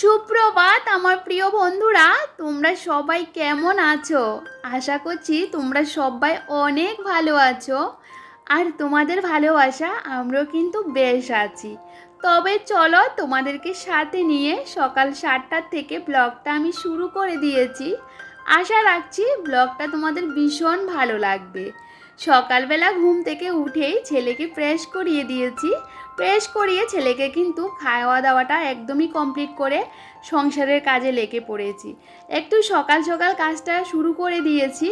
সুপ্রভাত, আমার প্রিয় বন্ধুরা। তোমরা সবাই কেমন আছো? আশা করছি তোমরা সবাই অনেক ভালো আছো। আর তোমাদের ভালোবাসা, আমরাও কিন্তু বেশ আছি। তবে চলো তোমাদেরকে সাথে নিয়ে সকাল সাতটার থেকে ব্লগটা আমি শুরু করে দিয়েছি। আশা রাখছি ব্লগটা তোমাদের ভীষণ ভালো লাগবে। সকালবেলা ঘুম থেকে উঠেই ছেলেকে ফ্রেশ করিয়ে দিয়েছি। ফ্রেশ করিয়ে ছেলেকে কিন্তু খাওয়া দাওয়াটা একদমই কমপ্লিট করে সংসারের কাজে লেগে পড়েছি। একটু সকাল সকাল কাজটা শুরু করে দিয়েছি।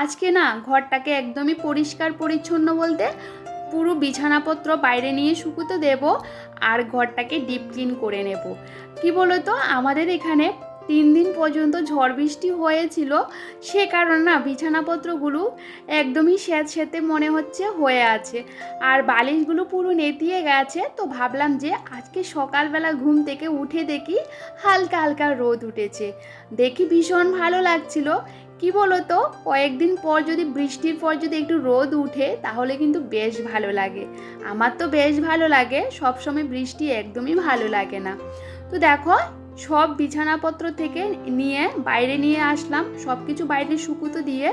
আজকে না ঘরটাকে একদমই পরিষ্কার পরিচ্ছন্ন বলতে পুরো বিছানাপত্র বাইরে নিয়ে শুকুতে দেব আর ঘরটাকে ডিপ ক্লিন করে নেব। কি বলতো? আমাদের এখানে তিন দিন পর্যন্ত ঝড় বৃষ্টি হয়েছিল, সে কারণে না বিছানাপত্রগুলো একদমই স্যাঁত স্যাঁতে মনে হচ্ছে হয়ে আছে। আর বালিশগুলো পুরো নেতিয়ে গেছে, তো ভাবলাম যে আজকে সকালবেলা ঘুম থেকে উঠে দেখি হালকা হালকা রোদ উঠেছে। দেখি ভীষণ ভালো লাগছিল। কি বলতো, কয়েকদিন পর যদি বৃষ্টির পর যদি একটু রোদ উঠে, তাহলে কিন্তু বেশ ভালো লাগে। আমার তো বেশ ভালো লাগে, সবসময় বৃষ্টি একদমই ভালো লাগে না। তো দেখো সব বিছানাপত্র থেকে নিয়ে বাইরে নিয়ে আসলাম। সব কিছু বাইরে শুকুতো দিয়ে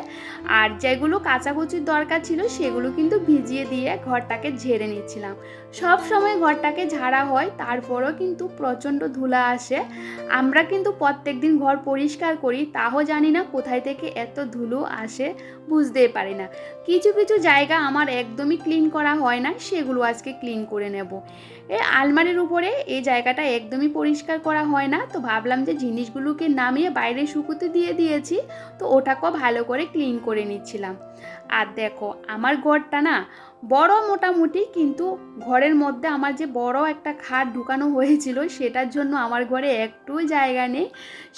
আর যেগুলো কাচাকুচির দরকার ছিল সেগুলো কিন্তু ভিজিয়ে দিয়ে ঘরটাকে ঝেড়ে নিচ্ছিলাম। সব সময় ঘরটাকে ঝাড়া হয়, তারপরও কিন্তু প্রচণ্ড ধুলা আসে। আমরা কিন্তু প্রত্যেক দিন ঘর পরিষ্কার করি, তাও জানি না কোথায় থেকে এত ধুলো আসে, বুঝতেই পারি না। কিছু কিছু জায়গা আমার একদমই ক্লিন করা হয় না, সেগুলো আজকে ক্লিন করে নেব। এই আলমারির উপরে এই জায়গাটা একদমই পরিষ্কার করা হয় না। তো ভাবলাম যে জিনিসগুলোকে নামিয়ে বাইরে শুকোতে দিয়ে দিয়েছি। তো ওটাকেও ভালো করে ক্লিন করে নিচ্ছিলাম। আর দেখো, আমার ঘরটা না বড় মোটামুটি, কিন্তু ঘরের মধ্যে আমার যে বড় একটা খাট ঢুকানো হয়েছিল, সেটার জন্য আমার ঘরে একটু জায়গা নেই।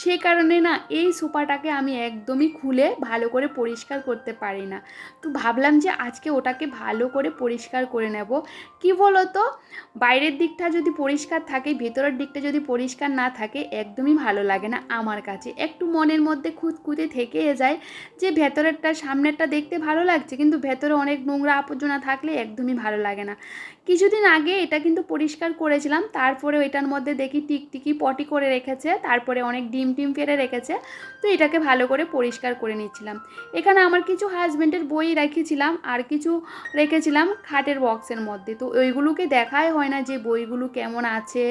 সে কারণে না এই সোফাটাকে আমি একদমই খুলে ভালো করে পরিষ্কার করতে পারি না। তো ভাবলাম যে আজকে ওটাকে ভালো করে পরিষ্কার করে নেব। কি বলো তো বাইরের দিকটা যদি পরিষ্কার থাকে, ভেতরের দিকটা যদি পরিষ্কার না থাকে, একদমই ভালো লাগে না আমার কাছে। একটু মনের মধ্যে খুঁতখুঁতে থেকে যায় যে ভেতরেরটা, সামনেরটা দেখতে ভালো লাগছে, কিন্তু ভেতরে অনেক নোংরা আবর্জনা থাকলে একদমই ভালো লাগে না। কিছুদিন আগে এটা কিন্তু পরিষ্কার করেছিলাম তারপরে এটার মধ্যে দেখি টিকটিকি পটি করে রেখেছে, তারপরে অনেক ডিম টিম ফেলে রেখেছে, তো এটাকে ভালো করে পরিষ্কার করে নিচ্ছিলাম। এখানে আমার কিছু হাজব্যান্ডের বই রেখেছিলাম আর কিছু রেখেছিলাম খাটের বক্সের মধ্যে, তো ওইগুলোকে দেখাই হয় না যে বইগুলো কেমন আছে।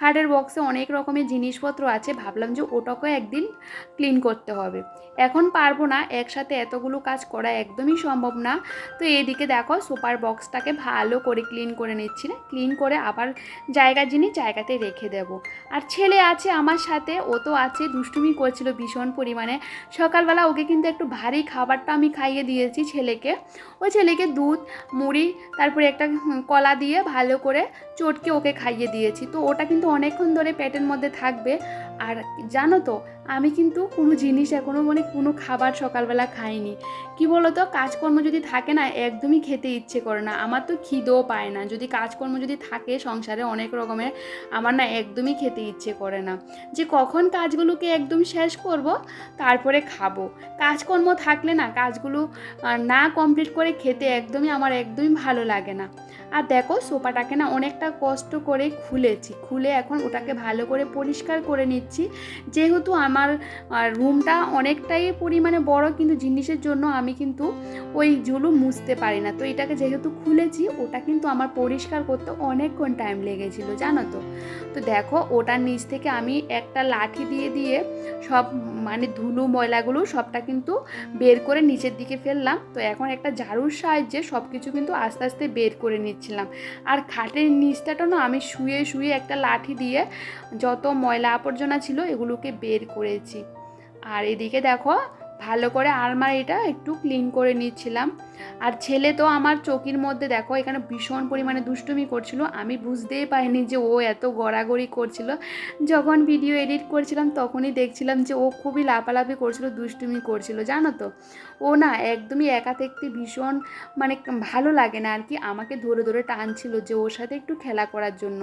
খাটের বক্সে অনেক রকমের জিনিসপত্র আছে, ভাবলাম যে ওটাকে একদিন ক্লিন করতে হবে। এখন পারব না, একসাথে এতগুলো কাজ করা একদমই সম্ভব না। তো এদিকে দেখো সুপার বক্সটাকে ভালো করে ক্লিন করে নিচ্ছি না। ক্লিন করে আবার জায়গা জিনিস জায়গাতে রেখে দেব। আর ছেলে আছে আমার সাথে, ও তো আছে, দুষ্টুমি করছিল ভীষণ পরিমাণে। সকালবেলা ওকে কিন্তু একটু ভারী খাবারটা আমি খাইয়ে দিয়েছি ছেলেকে। ওই ছেলেকে দুধ, মুড়ি, তারপরে একটা কলা দিয়ে ভালো করে চটকে ওকে খাইয়ে দিয়েছি। তো ওটা কিন্তু অনেকক্ষণ ধরে পেটের মধ্যে থাকবে। আর জানো তো আমি কিন্তু কোনো জিনিস এখনও মানে কোনো খাবার সকালবেলা খাইনি। কি বলতো? কাজকর্ম যদি থাকে না, একদমই খেতে ইচ্ছে করে না। আমার তো খিদেও পায় না। যদি কাজকর্ম যদি থাকে, সংসারে অনেক রকমের, আমার না একদমই খেতে ইচ্ছে করে না। যে কখন কাজগুলোকে একদম শেষ করব, তারপরে খাব। কাজকর্ম থাকলে না, কাজগুলো না কমপ্লিট করে খেতে একদমই, আমার একদমই ভালো লাগে না। আর দেখো, সোফাটাকে না অনেকটা কষ্ট করে খুলেছি। খুলে এখন ওটাকে ভালো করে পরিষ্কার করে নিচ্ছি। যেহেতু আমার রুমটা অনেকটাই পরিমাণে বড়, কিন্তু জিনিসের জন্য আমি কিন্তু ওই ঝুলু মুছতে পারি না। তো এটাকে যেহেতু খুলেছি, ওটা কিন্তু আমার পরিষ্কার করতে অনেকক্ষণ টাইম লেগেছিল, জানো তো? তো দেখো, ওটার নিচ থেকে আমি একটা লাঠি দিয়ে দিয়ে সব মানে ধুলো, ময়লাগুলো সবটা কিন্তু বের করে নিচের দিকে ফেললাম। তো এখন একটা ঝাড়ুর সাহায্যে সব কিছু কিন্তু আস্তে আস্তে বের করে নিচ্ছিলাম। আর খাটের নিচটাটা না আমি শুয়ে শুয়ে একটা লাঠি দিয়ে যত ময়লা আবর্জনা ছিল এগুলোকে বের করেছি। আর এদিকে দেখো, ভালো করে আলমারিটা একটু ক্লিন করে নিচ্ছিলাম। আর ছেলে তো আমার চোখের মধ্যে দেখো, এখানে ভীষণ পরিমাণে দুষ্টুমি করছিল। আমি বুঝতেই পারিনি যে ও এত গড়াগড়ি করছিল। যখন ভিডিও এডিট করছিলাম, তখনই দেখছিলাম যে ও খুবই লাফালাফি করছিল, দুষ্টুমি করছিল, জানো তো? ও না একদমই একা থাকতে ভীষণ মানে ভালো লাগে না আর কি। আমাকে ধরে ধরে টানছিল যে ওর সাথে একটু খেলা করার জন্য।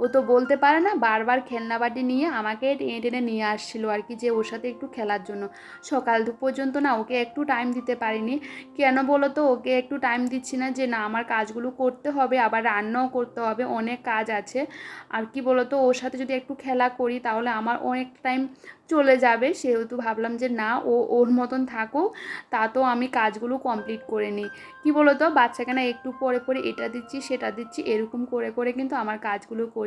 ও তো বলতে পারে না, বারবার খেলনা বাটি নিয়ে আমাকে টেনে টেনে নিয়ে আসছিল আর কি যে ওর সাথে একটু খেলার জন্য। সকাল পর্যন্ত না ওকে একটু টাইম দিতে পারিনি। কেন বলো তো, ওকে একটু টাইম দিচ্ছি না যে না, আমার কাজগুলো করতে হবে, আবার রান্নাও করতে হবে, অনেক কাজ আছে। আর কি বলো তো, ওর সাথে যদি একটু খেলা করি তাহলে আমার অনেক টাইম চলে যাবে। সেহেতু ভাবলাম যে না, ও ওর মতন থাকুক, তা তো আমি কাজগুলো কমপ্লিট করে নিই। কী বলো তো, বাচ্চাকে না একটু পরে পরে এটা দিচ্ছি, সেটা দিচ্ছি, এরকম করে করে কিন্তু আমার কাজগুলো করছি।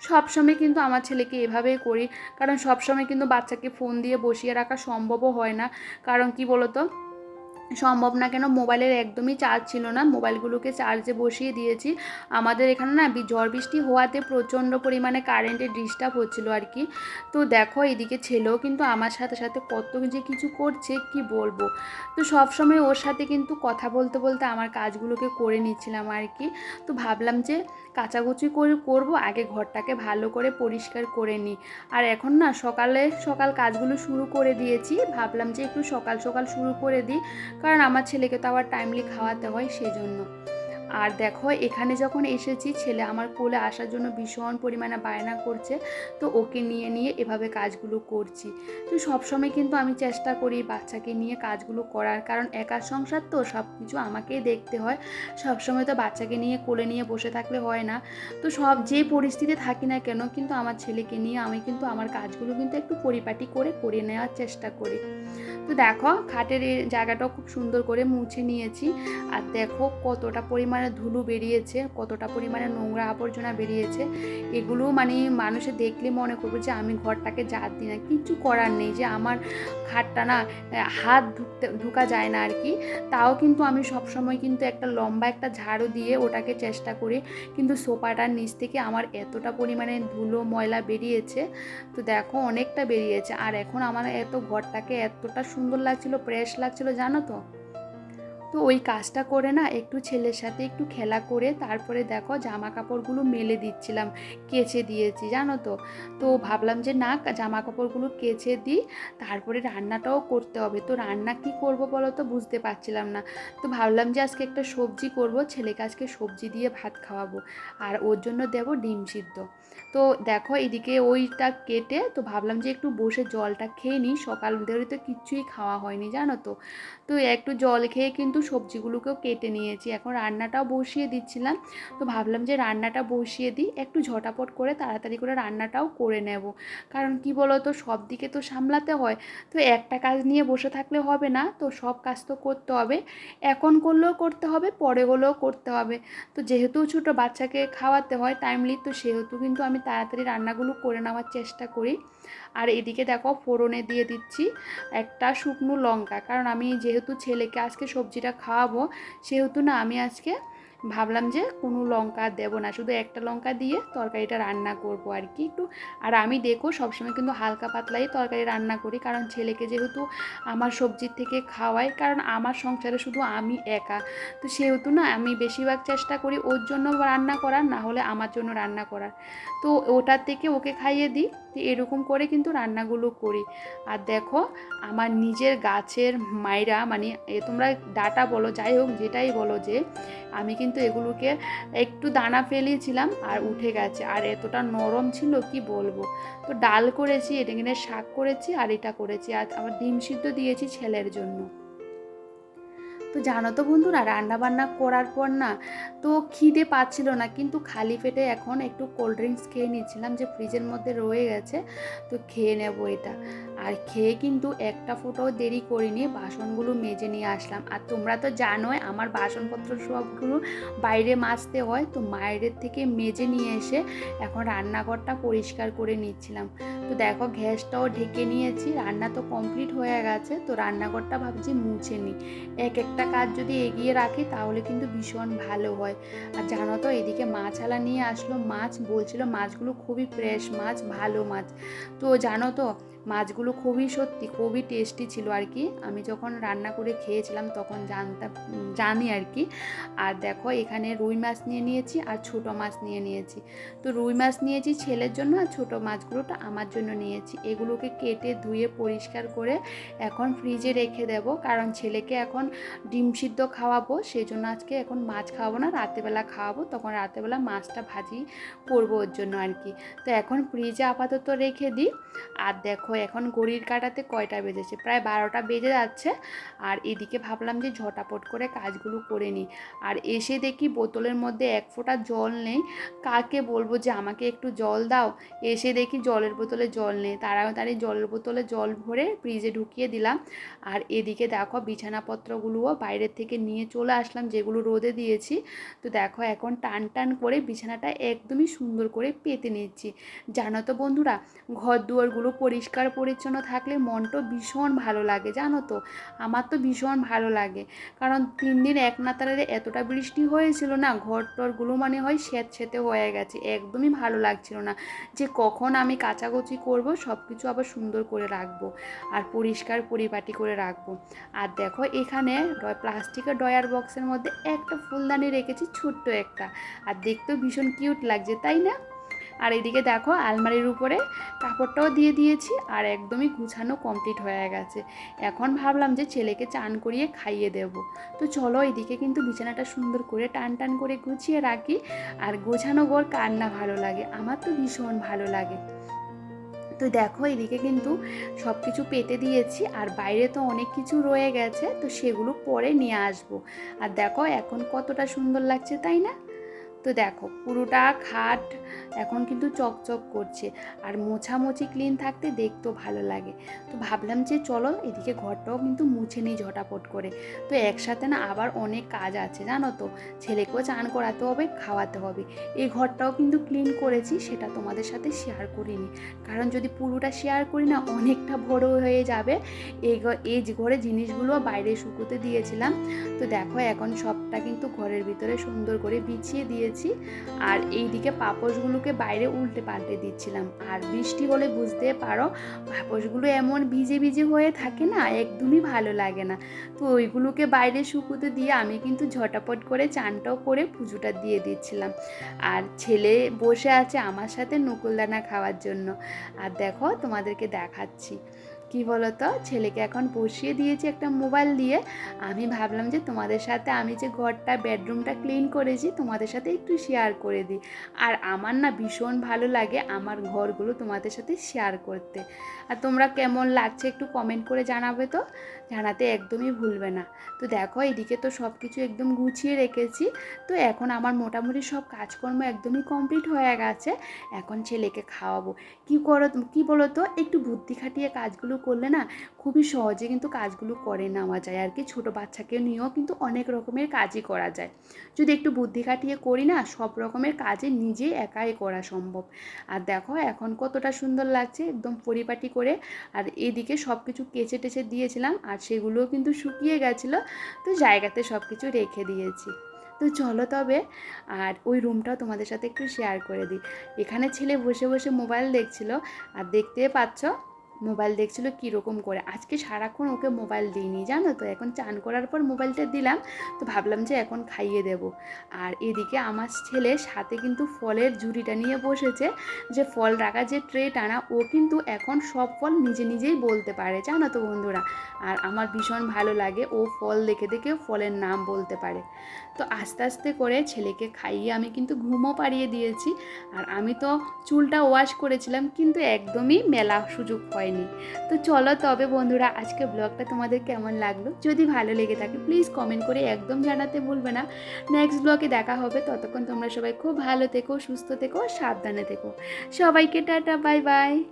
সবসময় কিন্তু আমার ছেলেকে এভাবেই করি। কারণ সবসময় কিন্তু বাচ্চাকে ফোন দিয়ে বসিয়ে রাখা সম্ভবও হয় না। কারণ কি বলো তো সম্ভব না কেন মোবাইলের একদমই চার্জ ছিল না। মোবাইলগুলোকে চার্জে বসিয়ে দিয়েছি। আমাদের এখানে না ঝড় বৃষ্টি হওয়াতে প্রচণ্ড পরিমাণে কারেন্টের ডিস্টার্ব হচ্ছিল আর কি। তো দেখো এদিকে ছেলেও কিন্তু আমার সাথে সাথে কত যে কিছু করছে, কি বলব? তো সব সময় ওর সাথে কিন্তু কথা বলতে বলতে আমার কাজগুলোকে করে নিচ্ছিলাম আর কি। তো ভাবলাম যে কাচাকুচি করে, করব, আগে ঘরটাকে ভালো করে পরিষ্কার করে নিই। আর এখন না সকালে সকাল কাজগুলো শুরু করে দিয়েছি। ভাবলাম যে একটু সকাল সকাল শুরু করে দিই। কারণ আমার ছেলেকে তো আবার টাইমলি খাওয়াতে হয় সেই জন্য আর দেখো, এখানে যখন এসেছি, ছেলে আমার কোলে আসার জন্য ভীষণ পরিমাণে বায়না করছে, তো ওকে নিয়ে নিয়ে এভাবে কাজগুলো করছি। তো সবসময় কিন্তু আমি চেষ্টা করি বাচ্চাকে নিয়ে কাজগুলো করার, কারণ একা সংসার তো সব কিছু আমাকেই দেখতে হয়। সবসময় তো বাচ্চাকে নিয়ে কোলে নিয়ে বসে থাকলে হয় না। তো সব যে পরিস্থিতি থাকি না কেন, কিন্তু আমার ছেলেকে নিয়ে আমি কিন্তু আমার কাজগুলো কিন্তু একটু পরিপাটি করে করে নেওয়ার চেষ্টা করি। তো দেখো, খাটের এই জায়গাটাও খুব সুন্দর করে মুছে নিয়েছি। আর দেখো কতটা পরিমাণে ধুলো বেরিয়েছে, কতটা পরিমাণে নোংরা আবর্জনা বেরিয়েছে। এগুলো মানে মানুষে দেখলে মনে করবে যে, আমি ঘরটাকে জাত দিই না। কিছু করার নেই যে, আমার খাটটা না হাত ঢুকতে ঢুকা যায় না আর কি। তাও কিন্তু আমি সবসময় কিন্তু একটা লম্বা একটা ঝাড়ু দিয়ে ওটাকে চেষ্টা করি। কিন্তু সোফাটার নিচ থেকে আমার এতটা পরিমাণে ধুলো, ময়লা বেরিয়েছে। তো দেখো অনেকটা বেরিয়েছে। আর এখন আমার এত ঘরটাকে এতটা সুন্দর লাগছিল ফ্রেশ লাগছিল, জানো তো? তো ওই কাজটা করে না একটু ছেলের সাথে একটু খেলা করে তারপরে দেখো জামা কাপড়গুলো মেলে দিচ্ছিলাম, কেচে দিয়েছি, জানো তো? তো ভাবলাম যে না জামা কাপড়গুলো কেচে দিই, তারপরে রান্নাটাও করতে হবে। তো রান্না কি করব বলো তো বুঝতে পারছিলাম না। তো ভাবলাম যে আজকে একটা সবজি করব, ছেলেকে আজকে সবজি দিয়ে ভাত খাওয়াবো। আর ওর জন্য দেব ডিম সিদ্ধ। তো দেখো এদিকে ওইটা কেটে তো ভাবলাম যে একটু বসে জলটা খেয়ে নিই। সকাল ধরে তো কিচ্ছুই খাওয়া হয়নি, জানো তো। তো একটু জল খেয়ে কিন্তু সবজিগুলোকেও কেটে নিয়েছি। এখন রান্নাটাও বসিয়ে দিচ্ছিলাম। তো ভাবলাম যে রান্নাটা বসিয়ে দিই, একটু ঝটাপট করে তাড়াতাড়ি করে রান্নাটাও করে নেব। কারণ কি বলো তো সব দিকে তো সামলাতে হয়। তো একটা কাজ নিয়ে বসে থাকলে হবে না, তো সব কাজ তো করতে হবে। এখন করলেও করতে হবে, পরে হলেও করতে হবে। তো যেহেতু ছোটো বাচ্চাকে খাওয়াতে হয় টাইমলি তো সেহেতু কিন্তু আমি তাড়াতাড়ি রান্নাগুলো করে নেওয়ার চেষ্টা করি। আর এদিকে দেখো ফোড়নে দিয়ে দিচ্ছি একটা শুকনো লঙ্কা। কারণ আমি যেহেতু ছেলেকে আজকে সবজিটা খাওয়াবো, সেহেতু না আমি আজকে ভাবলাম যে কোনো লঙ্কা দেবো না, শুধু একটা লঙ্কা দিয়ে তরকারিটা রান্না করব আর কি একটু। আর আমি দেখো সবসময় কিন্তু হালকা পাতলাই তরকারি রান্না করি, কারণ ছেলেকে যেহেতু আমার সবজির থেকে খাওয়াই, কারণ আমার সংসারে শুধু আমি একা। তো সেহেতু না আমি বেশিরভাগ চেষ্টা করি ওর জন্য রান্না করার, না হলে আমার জন্য রান্না করার। তো ওটার থেকে ওকে খাইয়ে দিই, তো এরকম করে কিন্তু রান্নাগুলো করি। আর দেখো আমার নিজের গাছের মাইরা মানে তোমরা ডাটা বলো, যাই হোক যেটাই বলো যে, আমি কিন্তু এগুলোকে একটু দানা ফেলিয়েছিলাম আর উঠে গেছে। আর এতটা নরম ছিল, কি বলব? তো ডাল করেছি এটা কিনে শাক করেছি আর এটা করেছি। আর আমার ডিম সিদ্ধ দিয়েছি ছেলের জন্য। তো জানো তো বন্ধুরা রান্না বান্না করার পর না তো খিদে পাচ্ছিল না, কিন্তু খালি পেটে এখন একটু কোল্ড ড্রিঙ্কস খেয়ে নিচ্ছিলাম যে ফ্রিজের মধ্যে রয়ে গেছে, তো খেয়ে নেব এটা। আর খেয়ে কিন্তু একটা ফোটাও দেরি করিনি, বাসনগুলো মেজে নিয়ে আসলাম। আর তোমরা তো জানোই আমার বাসনপত্র সবগুলো বাইরে মাজতে হয়, তো মায়ের থেকে মেজে নিয়ে এসে এখন রান্নাঘরটা পরিষ্কার করে নিচ্ছিলাম। তো দেখো গ্যাসটাও ঢেকে নিয়েছি, রান্না তো কমপ্লিট হয়ে গেছে, তো রান্নাঘরটা ভাবছি মুছে নিই। এক একটা কাজ যদি এগিয়ে রাখি, তাহলে কিন্তু ভীষণ ভালো হয়। আর জানো তো, এদিকে মাছালা নিয়ে আসলো, মাছ বলছিল মাছগুলো খুবই ফ্রেশ মাছ, ভালো মাছ। তো জানো তো মাছগুলো খুবই সত্যি খুবই টেস্টি ছিল আর কি। আমি যখন রান্না করে খেয়েছিলাম তখন জানতাম জানি আর কি। আর দেখো এখানে রুই মাছ নিয়ে নিয়েছি আর ছোট মাছ নিয়ে নিয়েছি। তো রুই মাছ নিয়েছি ছেলের জন্য আর ছোটো মাছগুলোটা আমার জন্য নিয়েছি। এগুলোকে কেটে ধুয়ে পরিষ্কার করে এখন ফ্রিজে রেখে দেব। কারণ ছেলেকে এখন ডিম সিদ্ধ খাওয়াবো সেই জন্য আজকে এখন মাছ খাওয়াবো না, রাতেবেলা খাওয়াবো। তখন রাতেবেলা মাছটা ভাজি করব ওর জন্য আর কি। তো এখন ফ্রিজে আপাতত রেখে দিই। আর দেখো এখন ঘড়ির কাটাতে কয়টা বেজেছে? প্রায় বারোটা বেজে যাচ্ছে। আর এদিকে ভাবলাম যে ঝটাপট করে কাজগুলো করে নিই। আর এসে দেখি বোতলের মধ্যে এক ফোঁটা জল নেই। কাকে বলব যে আমাকে একটু জল দাও? এসে দেখি জলের বোতলে জল নেই। তাড়াতাড়ি জলের বোতলে জল ভরে ফ্রিজে ঢুকিয়ে দিলাম। আর এদিকে দেখো বিছানাপত্রগুলোও বাইরের থেকে নিয়ে চলে আসলাম যেগুলো রোদে দিয়েছি। তো দেখো এখন টান টান করে বিছানাটা একদমই সুন্দর করে পেতে নিচ্ছি। জানো তো বন্ধুরা ঘর দুয়ারগুলো পরিষ্কার পরিচ্ছন্ন থাকলে মনটা ভীষণ ভালো লাগে, জানো তো? আমার তো ভীষণ ভালো লাগে। কারণ তিন দিন এক নাতারে এতটা বৃষ্টি হয়েছিল না, ঘর টরগুলো মানে হয় স্যাঁত সেতে হয়ে গেছে, একদমই ভালো লাগছিল না। যে কখন আমি কাচাকুচি করব সব কিছু আবার সুন্দর করে রাখব আর পরিষ্কার পরিপাটি করে রাখব। আর দেখো এখানে প্লাস্টিকের ডয়ার বক্সের মধ্যে একটা ফুলদানি রেখেছি, ছোট্ট একটা। আর দেখতেও ভীষণ কিউট লাগছে, তাই না? আর এদিকে দেখো আলমারির উপরে কাপড়টাও দিয়ে দিয়েছি আর একদমই গুছানো কমপ্লিট হয়ে গেছে। এখন ভাবলাম যে ছেলেকে চান করিয়ে খাইয়ে দেব। তো চলো এদিকে কিন্তু বিছানাটা সুন্দর করে টান টান করে গুছিয়ে রাখি আর গোছানো গোর কার না ভালো লাগে? আমার তো ভীষণ ভালো লাগে। তো দেখো এদিকে কিন্তু সব কিছু পেতে দিয়েছি আর বাইরে তো অনেক কিছু রয়ে গেছে, তো সেগুলো পরে নিয়ে আসব। আর দেখো এখন কতটা সুন্দর লাগছে, তাই না? তো দেখো, পুরোটা খাট এখন কিন্তু চকচক করছে আর মোছামুছি ক্লিন থাকতে দেখতেও ভালো লাগে। তো ভাবলাম যে চলো এদিকে ঘরটাও কিন্তু মুছে নিই ঝটাপট করে। তো একসাথে না আবার অনেক কাজ আছে, জানো তো? ছেলেকেও চান করাতে হবে, খাওয়াতে হবে। এই ঘরটাও কিন্তু ক্লিন করেছি, সেটা তোমাদের সাথে শেয়ার করিনি। কারণ যদি পুরোটা শেয়ার করি না, অনেকটা বড় হয়ে যাবে। এই এই যে ঘরে জিনিসগুলো বাইরে শুকোতে দিয়েছিলাম। তো দেখো এখন সবটা কিন্তু ঘরের ভিতরে সুন্দর করে বিছিয়ে দিয়েছি আর এইদিকে পাপোশগুলোকে বাইরে উল্টে পাল্টে দিচ্ছিলাম। আর বৃষ্টি হলে বুঝতে পারো, পাপোশগুলো এমন ভিজে ভিজে হয়ে থাকে না, একদমই ভালো লাগে না। তো ওইগুলোকে বাইরে শুকোতে দিয়ে আমি কিন্তু ঝটাপট করে চানটাও করে পুজোটা দিয়ে দিচ্ছিলাম। আর ছেলে বসে আছে আমার সাথে নকুলদানা খাওয়ার জন্য। আর দেখো তোমাদেরকে দেখাচ্ছি। কি বলতো? ছেলেকে এখন বসিয়ে দিয়েছি একটা মোবাইল দিয়ে। আমি ভাবলাম যে তোমাদের সাথে আমি যে ঘরটা, বেডরুমটা ক্লিন করেছি, তোমাদের সাথে একটু শেয়ার করে দিই। আর আমার না ভীষণ ভালো লাগে আমার ঘরগুলো তোমাদের সাথে শেয়ার করতে। আর তোমরা কেমন লাগছে একটু কমেন্ট করে জানাবে তো? জানাতে একদমই ভুলবে না। তো দেখো, এদিকে তো সব কিছু একদম গুছিয়ে রেখেছি। তো এখন আমার মোটামুটি সব কাজকর্ম একদমই কমপ্লিট হয়ে গেছে। এখন ছেলেকে খাওয়াবো। কি করো, কি বলো তো একটু বুদ্ধি খাটিয়ে কাজগুলো করলে না খুবই সহজে কিন্তু কাজগুলো করে নেওয়া যায়। আর কি ছোটো বাচ্চাকে নিয়েও কিন্তু অনেক রকমের কাজই করা যায়। যদি একটু বুদ্ধি খাটিয়ে করি না, সব রকমের কাজে নিজে একাই করা সম্ভব। আর দেখো, এখন কতটা সুন্দর লাগছে একদম পরিপাটি করে। আর এদিকে সব কিছু কেচে টেচে দিয়েছিলাম আর সেগুলোও কিন্তু শুকিয়ে গেছিল। তো জায়গাতে সব কিছু রেখে দিয়েছি। তো চলো তবে আর ওই রুমটাও তোমাদের সাথে একটু শেয়ার করে দিই। এখানে ছেলে বসে বসে মোবাইল দেখছিল। আর দেখতে পাচ্ছ মোবাইল দেখছিল কীরকম করে। আজকে সারাক্ষণ ওকে মোবাইল দিইনি, জানো তো? এখন চান করার পর মোবাইলটা দিলাম, তো ভাবলাম যে এখন খাইয়ে দেব। আর এদিকে আমার ছেলে সাথে কিন্তু ফলের ঝুড়িটা নিয়ে বসেছে, যে ফল রাখা যে ট্রে টানা ও কিন্তু এখন সব ফল নিজে নিজেই বলতে পারে, জানো তো বন্ধুরা? আর আমার ভীষণ ভালো লাগে, ও ফল দেখে দেখে ফলের নাম বলতে পারে। তো আস্তে আস্তে করে ছেলেকে খাইয়ে আমি কিন্তু ঘুমও পাড়িয়ে দিয়েছি, আর আমি তো চুলটা ওয়াশ করেছিলাম, কিন্তু একদমই মেলা সুযোগ হয়নি। তো চলো তবে বন্ধুরা আজকে ব্লগটা তোমাদের কেমন লাগল? যদি ভালো লেগে থাকে প্লিজ কমেন্ট করে একদম জানাতে ভুলবে না। নেক্সট ব্লগে দেখা হবে। ততক্ষণ তোমরা সবাই খুব ভালো থেকো, সুস্থ থেকো সাবধানে থেকো। সবাইকে টাটা বাই বাই